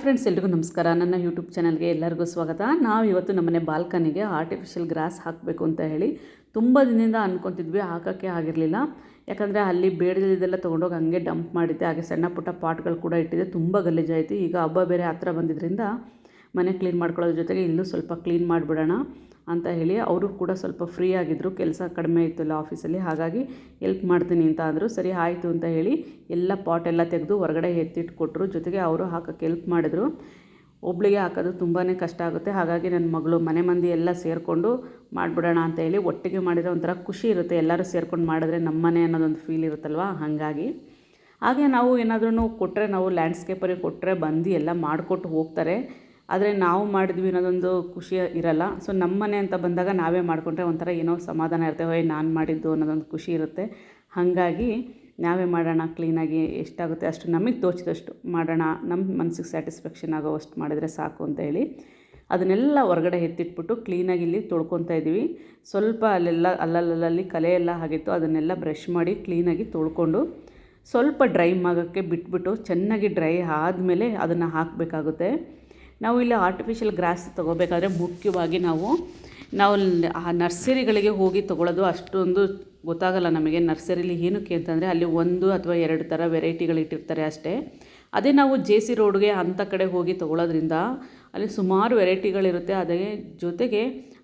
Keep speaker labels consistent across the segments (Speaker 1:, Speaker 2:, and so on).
Speaker 1: Friends ಎಲ್ರಿಗೂ ನಮಸ್ಕಾರ. ನನ್ನ ಯೂಟ್ಯೂಬ್ ಚಾನಲ್ಗೆ ಎಲ್ಲರಿಗೂ ಸ್ವಾಗತ. ನಾವು ಇವತ್ತು ನಮ್ಮನೆ ಬಾಲ್ಕನಿಗೆ ಆರ್ಟಿಫಿಷಿಯಲ್ ಗ್ರಾಸ್ ಹಾಕಬೇಕು ಅಂತ ಹೇಳಿ ತುಂಬ ದಿನದಿಂದ ಅಂದ್ಕೊತಿದ್ವಿ ಹಾಕೋಕ್ಕೆ ಆಗಿರಲಿಲ್ಲ. ಯಾಕಂದರೆ ಅಲ್ಲಿ ಬೇಡದಿದ್ದೆಲ್ಲ ತೊಗೊಂಡೋಗಿ ಹಂಗೆ ಡಂಪ್ ಮಾಡಿದ್ದೆ. ಹಾಗೆ ಸಣ್ಣ ಪುಟ್ಟ ಪಾಟ್ಗಳು ಕೂಡ ಇಟ್ಟಿದ್ದೆ. ತುಂಬ ಗಲೀಜಾಯಿತು. ಈಗ ಹಬ್ಬ ಬೇರೆ ಹತ್ರ ಬಂದಿದ್ದರಿಂದ ಮನೆ ಕ್ಲೀನ್ ಮಾಡ್ಕೊಳ್ಳೋದ್ರ ಜೊತೆಗೆ ಇಲ್ಲೂ ಸ್ವಲ್ಪ ಕ್ಲೀನ್ ಮಾಡಿಬಿಡೋಣ ಅಂತ ಹೇಳಿ ಅವರು ಕೂಡ ಸ್ವಲ್ಪ ಫ್ರೀ ಆಗಿದ್ದರು ಕೆಲಸ ಕಡಿಮೆ ಇತ್ತಲ್ಲ ಆಫೀಸಲ್ಲಿ. ಹಾಗಾಗಿ ಎಲ್ಪ್ ಮಾಡ್ತೀನಿ ಅಂತ ಅಂದರು. ಸರಿ, ಆಯಿತು ಅಂತ ಹೇಳಿ ಎಲ್ಲ ಪಾಟ್ ಎಲ್ಲ ತೆಗೆದು ಹೊರಗಡೆ ಎತ್ತಿಟ್ಕೊಟ್ರು. ಜೊತೆಗೆ ಅವರು ಹಾಕೋಕ್ಕೆ ಎಲ್ಪ್ ಮಾಡಿದ್ರು. ಒಬ್ಳಿಗೆ ಹಾಕೋದು ತುಂಬಾ ಕಷ್ಟ ಆಗುತ್ತೆ. ಹಾಗಾಗಿ ನನ್ನ ಮಗಳು ಮನೆ ಮಂದಿ ಎಲ್ಲ ಸೇರಿಕೊಂಡು ಮಾಡಿಬಿಡೋಣ ಅಂತ ಹೇಳಿ ಒಟ್ಟಿಗೆ ಮಾಡಿದರೆ ಒಂಥರ ಖುಷಿ ಇರುತ್ತೆ. ಎಲ್ಲರೂ ಸೇರ್ಕೊಂಡು ಮಾಡಿದ್ರೆ ನಮ್ಮನೆ ಅನ್ನೋದೊಂದು ಫೀಲ್ ಇರುತ್ತಲ್ವ? ಹಾಗಾಗಿ. ಹಾಗೆ ನಾವು ಏನಾದ್ರೂ ಕೊಟ್ಟರೆ ನಾವು ಲ್ಯಾಂಡ್ಸ್ಕೇಪರಿಗೆ ಕೊಟ್ಟರೆ ಬಂದು ಎಲ್ಲ ಮಾಡಿಕೊಟ್ಟು ಹೋಗ್ತಾರೆ. ಆದರೆ ನಾವು ಮಾಡಿದ್ವಿ ಅನ್ನೋದೊಂದು ಖುಷಿ ಇರಲ್ಲ. ಸೊ ನಮ್ಮ ಮನೆ ಅಂತ ಬಂದಾಗ ನಾವೇ ಮಾಡಿಕೊಂಡ್ರೆ ಒಂಥರ ಏನೋ ಸಮಾಧಾನ ಇರುತ್ತೆ. ಹೋಯ್ ನಾನು ಮಾಡಿದ್ದು ಅನ್ನೋದೊಂದು ಖುಷಿ ಇರುತ್ತೆ. ಹಾಗಾಗಿ ನಾವೇ ಮಾಡೋಣ ಕ್ಲೀನಾಗಿ ಎಷ್ಟಾಗುತ್ತೆ ಅಷ್ಟು ನಮಗೆ ತೋಚಿದಷ್ಟು ಮಾಡೋಣ. ನಮ್ಮ ಮನಸ್ಸಿಗೆ ಸ್ಯಾಟಿಸ್ಫ್ಯಾಕ್ಷನ್ ಆಗೋವಷ್ಟು ಮಾಡಿದರೆ ಸಾಕು ಅಂತ ಹೇಳಿ ಅದನ್ನೆಲ್ಲ ಹೊರಗಡೆ ಎತ್ತಿಟ್ಬಿಟ್ಟು ಕ್ಲೀನಾಗಿ ಇಲ್ಲಿ ತೊಳ್ಕೊತಾ ಇದ್ದೀವಿ. ಸ್ವಲ್ಪ ಅಲ್ಲೆಲ್ಲ, ಅಲ್ಲಲ್ಲಲ್ಲಿ ಕಲೆ ಎಲ್ಲ ಆಗಿತ್ತು. ಅದನ್ನೆಲ್ಲ ಬ್ರಷ್ ಮಾಡಿ ಕ್ಲೀನಾಗಿ ತೊಳ್ಕೊಂಡು ಸ್ವಲ್ಪ ಡ್ರೈ ಮಾಡೋಕ್ಕೆ ಬಿಟ್ಬಿಟ್ಟು ಚೆನ್ನಾಗಿ ಡ್ರೈ ಆದಮೇಲೆ ಅದನ್ನು ಹಾಕಬೇಕಾಗುತ್ತೆ. ನಾವು ಇಲ್ಲಿ ಆರ್ಟಿಫಿಷಿಯಲ್ ಗ್ರಾಸ್ ತೊಗೋಬೇಕಾದ್ರೆ ಮುಖ್ಯವಾಗಿ ನಾವು ನಾವು ಆ ನರ್ಸರಿಗಳಿಗೆ ಹೋಗಿ ತೊಗೊಳ್ಳೋದು ಅಷ್ಟೊಂದು ಗೊತ್ತಾಗಲ್ಲ ನಮಗೆ. ನರ್ಸರಿಲಿ ಏನಕ್ಕೆ ಅಂತಂದರೆ ಅಲ್ಲಿ ಒಂದು ಅಥವಾ ಎರಡು ಥರ ವೆರೈಟಿಗಳು ಇಟ್ಟಿರ್ತಾರೆ ಅಷ್ಟೇ. ಅದೇ ನಾವು ಜೆ ಸಿ ರೋಡ್ಗೆ ಅಂಥ ಕಡೆ ಹೋಗಿ ತೊಗೊಳೋದ್ರಿಂದ ಅಲ್ಲಿ ಸುಮಾರು ವೆರೈಟಿಗಳಿರುತ್ತೆ ಅದೇ ಜೊತೆಗೆ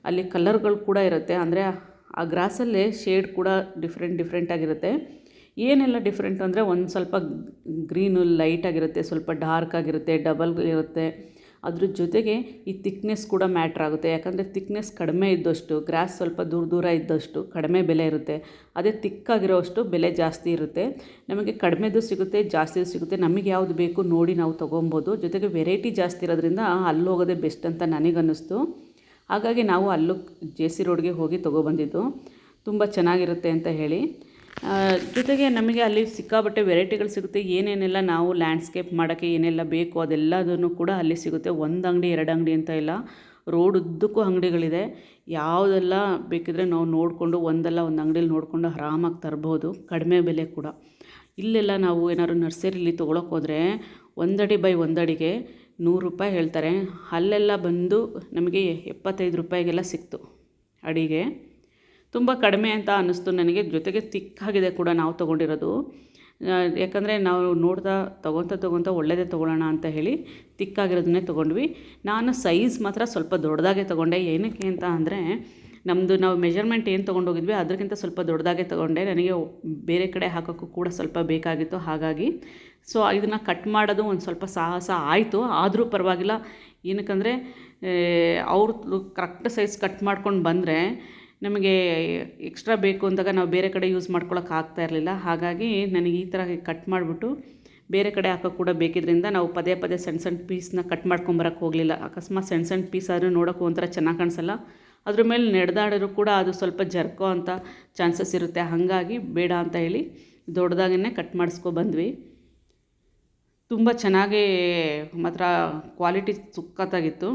Speaker 1: ಅಲ್ಲಿ ಕಲರ್ಗಳು ಕೂಡ ಇರುತ್ತೆ. ಅಂದರೆ ಆ ಗ್ರಾಸಲ್ಲೇ ಶೇಡ್ ಕೂಡ ಡಿಫ್ರೆಂಟ್ ಡಿಫ್ರೆಂಟಾಗಿರುತ್ತೆ ಏನೆಲ್ಲ ಡಿಫ್ರೆಂಟ್ ಅಂದರೆ ಒಂದು ಸ್ವಲ್ಪ ಗ್ರೀನು ಲೈಟಾಗಿರುತ್ತೆ ಸ್ವಲ್ಪ ಡಾರ್ಕ್ ಆಗಿರುತ್ತೆ ಡಬಲ್ ಇರುತ್ತೆ. ಅದ್ರ ಜೊತೆಗೆ ಈ ತಿಕ್ನೆಸ್ ಕೂಡ ಮ್ಯಾಟ್ರ್ ಆಗುತ್ತೆ. ಯಾಕಂದರೆ ತಿಕ್ನೆಸ್ ಕಡಿಮೆ ಇದ್ದಷ್ಟು ಗ್ರಾಸ್ ಸ್ವಲ್ಪ ದೂರ ದೂರ ಇದ್ದಷ್ಟು ಕಡಿಮೆ ಬೆಲೆ ಇರುತ್ತೆ. ಅದೇ ತಿಕ್ಕಾಗಿರೋಷ್ಟು ಬೆಲೆ ಜಾಸ್ತಿ ಇರುತ್ತೆ. ನಮಗೆ ಕಡಿಮೆದು ಸಿಗುತ್ತೆ, ಜಾಸ್ತಿದು ಸಿಗುತ್ತೆ. ನಮಗೆ ಯಾವುದು ಬೇಕು ನೋಡಿ ನಾವು ತೊಗೊಬೋದು. ಜೊತೆಗೆ ವೆರೈಟಿ ಜಾಸ್ತಿ ಇರೋದ್ರಿಂದ ಅಲ್ಲಿ ಹೋಗೋದೇ ಬೆಸ್ಟ್ ಅಂತ ನನಗನ್ನಿಸ್ತು. ಹಾಗಾಗಿ ನಾವು ಅಲ್ಲೂ ಜೆ ಸಿ ರೋಡ್ಗೆ ಹೋಗಿ ತೊಗೊಬಂದಿದ್ದು. ತುಂಬ ಚೆನ್ನಾಗಿರುತ್ತೆ ಅಂತ ಹೇಳಿ. ಜೊತೆಗೆ ನಮಗೆ ಅಲ್ಲಿ ಸಿಕ್ಕಾಬಟ್ಟೆ ವೆರೈಟಿಗಳು ಸಿಗುತ್ತೆ. ಏನೇನೆಲ್ಲ ನಾವು ಲ್ಯಾಂಡ್ಸ್ಕೇಪ್ ಮಾಡೋಕ್ಕೆ ಏನೆಲ್ಲ ಬೇಕೋ ಅದೆಲ್ಲದನ್ನು ಕೂಡ ಅಲ್ಲಿ ಸಿಗುತ್ತೆ. ಒಂದು ಅಂಗಡಿ, ಎರಡು ಅಂಗಡಿ ಅಂತ ಇಲ್ಲ. ರೋಡ್ ಉದ್ದಕ್ಕೂ ಅಂಗಡಿಗಳಿದೆ. ಯಾವುದೆಲ್ಲ ಬೇಕಿದ್ರೆ ನಾವು ನೋಡಿಕೊಂಡು ಒಂದಲ್ಲ ಒಂದು ಅಂಗಡಿಲಿ ನೋಡಿಕೊಂಡು ಆರಾಮಾಗಿ ತರ್ಬೋದು. ಕಡಿಮೆ ಬೆಲೆ ಕೂಡ. ಇಲ್ಲೆಲ್ಲ ನಾವು ಏನಾದ್ರು ನರ್ಸರಿಲಿ ತೊಗೊಳಕ್ಕೆ ಹೋದರೆ ಒಂದಡಿ ಬೈ ಒಂದಡಿಗೆ ನೂರು ರೂಪಾಯಿ ಹೇಳ್ತಾರೆ. ಅಲ್ಲೆಲ್ಲ ಬಂದು ನಮಗೆ ಎಪ್ಪತ್ತೈದು ರೂಪಾಯಿಗೆಲ್ಲ ಸಿಕ್ತು ಅಡಿಗೆ. ತುಂಬ ಕಡಿಮೆ ಅಂತ ಅನ್ನಿಸ್ತು ನನಗೆ. ಜೊತೆಗೆ ತಿಕ್ಕಾಗಿದೆ ಕೂಡ ನಾವು ತೊಗೊಂಡಿರೋದು. ಯಾಕಂದರೆ ನಾವು ನೋಡ್ತಾ, ತೊಗೊತಾ ತೊಗೊತ ಒಳ್ಳೆಯದೇ ತೊಗೊಳ್ಳೋಣ ಅಂತ ಹೇಳಿ ತಿಕ್ಕಾಗಿರೋದನ್ನೇ ತೊಗೊಂಡ್ವಿ. ನಾನು ಸೈಜ್ ಮಾತ್ರ ಸ್ವಲ್ಪ ದೊಡ್ಡದಾಗೆ ತೊಗೊಂಡೆ. ಏನಕ್ಕೆ ಅಂತ ಅಂದರೆ ನಮ್ಮದು ನಾವು ಮೆಜರ್ಮೆಂಟ್ ಏನು ತೊಗೊಂಡೋಗಿದ್ವಿ ಅದಕ್ಕಿಂತ ಸ್ವಲ್ಪ ದೊಡ್ಡದಾಗೆ ತೊಗೊಂಡೆ. ನನಗೆ ಬೇರೆ ಕಡೆ ಹಾಕೋಕ್ಕೂ ಕೂಡ ಸ್ವಲ್ಪ ಬೇಕಾಗಿತ್ತು. ಹಾಗಾಗಿ, ಸೊ, ಇದನ್ನು ಕಟ್ ಮಾಡೋದು ಒಂದು ಸ್ವಲ್ಪ ಸಾಹಸ ಆಯಿತು. ಆದರೂ ಪರವಾಗಿಲ್ಲ. ಏನಕ್ಕಂದರೆ ಅವ್ರದ್ದು ಕರೆಕ್ಟ್ ಸೈಜ್ ಕಟ್ ಮಾಡ್ಕೊಂಡು ಬಂದರೆ ನಮಗೆ ಎಕ್ಸ್ಟ್ರಾ ಬೇಕು ಅಂದಾಗ ನಾವು ಬೇರೆ ಕಡೆ ಯೂಸ್ ಮಾಡ್ಕೊಳಕ್ಕೆ ಆಗ್ತಾ ಇರಲಿಲ್ಲ. ಹಾಗಾಗಿ ನನಗೆ ಈ ಥರ ಕಟ್ ಮಾಡಿಬಿಟ್ಟು ಬೇರೆ ಕಡೆ ಹಾಕೋಕೆ ಕೂಡ ಬೇಕಿದ್ದರಿಂದ ನಾವು ಪದೇ ಪದೇ ಸಣ್ಣ ಸಣ್ಣ ಪೀಸ್ನ ಕಟ್ ಮಾಡ್ಕೊಂಬರಕ್ಕೆ ಹೋಗಲಿಲ್ಲ. ಅಕಸ್ಮಾತ್ ಸಣ್ಣ ಸಣ್ಣ ಪೀಸ್ ಆದರೂ ನೋಡೋಕ್ಕೂ ಒಂಥರ ಚೆನ್ನಾಗಿ ಕಾಣಿಸಲ್ಲ. ಅದ್ರ ಮೇಲೆ ನಡೆದಾಡಿದ್ರು ಕೂಡ ಅದು ಸ್ವಲ್ಪ ಜರ್ಕೋ ಅಂತ ಚಾನ್ಸಸ್ ಇರುತ್ತೆ. ಹಾಗಾಗಿ ಬೇಡ ಅಂತ ಹೇಳಿ ದೊಡ್ಡದಾಗೇ ಕಟ್ ಮಾಡಿಸ್ಕೊ ಬಂದ್ವಿ. ತುಂಬ ಚೆನ್ನಾಗಿ ಮಾತ್ರ ಕ್ವಾಲಿಟಿ ಸುಕ್ಕತ್ತಾಗಿತ್ತು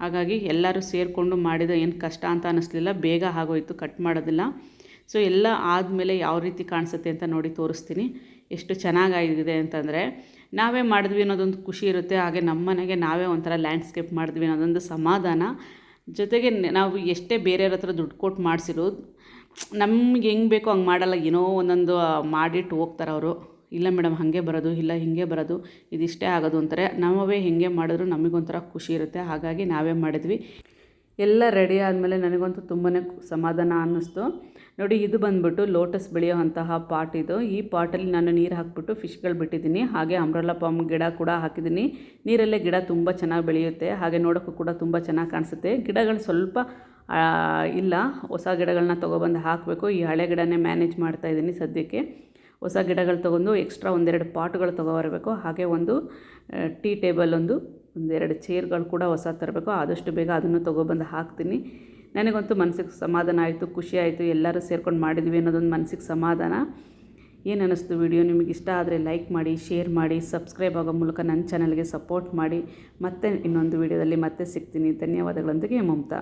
Speaker 1: ಹಾಗಾಗಿ ಎಲ್ಲರೂ ಸೇರಿಕೊಂಡು ಮಾಡಿದ ಏನು ಕಷ್ಟ ಅಂತ ಅನ್ನಿಸ್ಲಿಲ್ಲ ಬೇಗ ಆಗೋಯ್ತು ಕಟ್ ಮಾಡೋದಿಲ್ಲ. ಸೊ ಎಲ್ಲ ಆದಮೇಲೆ ಯಾವ ರೀತಿ ಕಾಣಿಸುತ್ತೆ ಅಂತ ನೋಡಿ ತೋರಿಸ್ತೀನಿ. ಎಷ್ಟು ಚೆನ್ನಾಗಾಗಿದೆ ಅಂತಂದರೆ, ನಾವೇ ಮಾಡಿದ್ವಿ ಅನ್ನೋದೊಂದು ಖುಷಿ ಇರುತ್ತೆ. ಹಾಗೆ ನಮ್ಮ ಮನೆಗೆ ನಾವೇ ಒಂಥರ ಲ್ಯಾಂಡ್ಸ್ಕೇಪ್ ಮಾಡಿದ್ವಿ ಅನ್ನೋದೊಂದು ಸಮಾಧಾನ. ಜೊತೆಗೆ ನಾವು ಎಷ್ಟೇ ಬೇರೆಯವ್ರ ಹತ್ರ ದುಡ್ಡು ಕೊಟ್ಟು ಮಾಡಿಸಿರೋದು ನಮ್ಗೆ ಹೆಂಗೆ ಬೇಕೋ ಹಂಗೆ ಮಾಡಲ್ಲ. ಏನೋ ಒಂದೊಂದು ಮಾಡಿಟ್ಟು ಹೋಗ್ತಾರೆ ಅವರು ಇಲ್ಲ ಮೇಡಮ್, ಹಾಗೆ ಬರೋದು, ಇಲ್ಲ ಹೀಗೆ ಬರೋದು, ಇದಿಷ್ಟೇ ಆಗೋದು ಅಂತಾರೆ. ನಾವೇ ಹೀಗೆ ಮಾಡಿದ್ರು, ನಮಗೊಂಥರ ಖುಷಿ ಇರುತ್ತೆ. ಹಾಗಾಗಿ ನಾವೇ ಮಾಡಿದ್ವಿ. ಎಲ್ಲ ರೆಡಿ ಆದಮೇಲೆ ನನಗಂತೂ ತುಂಬಾ ಸಮಾಧಾನ ಅನ್ನಿಸ್ತು. ನೋಡಿ, ಇದು ಬಂದ್ಬಿಟ್ಟು ಲೋಟಸ್ ಬೆಳೆಯುವಂತಹ ಪಾಟ್ ಇದು. ಈ ಪಾಟಲ್ಲಿ ನಾನು ನೀರು ಹಾಕ್ಬಿಟ್ಟು ಫಿಶ್ಗಳು ಬಿಟ್ಟಿದ್ದೀನಿ. ಹಾಗೆ ಅಂಬ್ರಲ್ಲ ಪಾಮ್ ಗಿಡ ಕೂಡ ಹಾಕಿದ್ದೀನಿ. ನೀರಲ್ಲೇ ಗಿಡ ತುಂಬ ಚೆನ್ನಾಗಿ ಬೆಳೆಯುತ್ತೆ. ಹಾಗೆ ನೋಡೋಕ್ಕೂ ಕೂಡ ತುಂಬ ಚೆನ್ನಾಗಿ ಕಾಣಿಸುತ್ತೆ. ಗಿಡಗಳು ಸ್ವಲ್ಪ ಇಲ್ಲ, ಹೊಸ ಗಿಡಗಳನ್ನ ತೊಗೊಬಂದು ಹಾಕಬೇಕು. ಈ ಹಳೆ ಗಿಡನೇ ಮ್ಯಾನೇಜ್ ಮಾಡ್ತಾಯಿದ್ದೀನಿ ಸದ್ಯಕ್ಕೆ. ಹೊಸ ಗಿಡಗಳು ತೊಗೊಂಡು ಎಕ್ಸ್ಟ್ರಾ ಒಂದೆರಡು ಪಾಟ್ಗಳು ತೊಗೊಬರಬೇಕು. ಹಾಗೆ ಒಂದು ಟೀ ಟೇಬಲ್ ಒಂದು, ಒಂದೆರಡು ಚೇರ್ಗಳು ಕೂಡ ಹೊಸ ತರಬೇಕು. ಆದಷ್ಟು ಬೇಗ ಅದನ್ನು ತೊಗೊಬಂದು ಹಾಕ್ತೀನಿ. ನನಗಂತೂ ಮನಸ್ಸಿಗೆ ಸಮಾಧಾನ ಆಯಿತು, ಖುಷಿ ಆಯಿತು. ಎಲ್ಲರೂ ಸೇರ್ಕೊಂಡು ಮಾಡಿದ್ವಿ ಅನ್ನೋದೊಂದು ಮನಸ್ಸಿಗೆ ಸಮಾಧಾನ. ಏನು ಅನ್ನಿಸ್ತು ವಿಡಿಯೋ ನಿಮಗೆ ಇಷ್ಟ ಆದರೆ ಲೈಕ್ ಮಾಡಿ ಶೇರ್ ಮಾಡಿ ಸಬ್ಸ್ಕ್ರೈಬ್ ಆಗೋ ಮೂಲಕ ನನ್ನ ಚಾನಲ್ಗೆ ಸಪೋರ್ಟ್ ಮಾಡಿ. ಮತ್ತೆ ಇನ್ನೊಂದು ವಿಡಿಯೋದಲ್ಲಿ ಮತ್ತೆ ಸಿಗ್ತೀನಿ. ಧನ್ಯವಾದಗಳೊಂದಿಗೆ, ಮಮತಾ.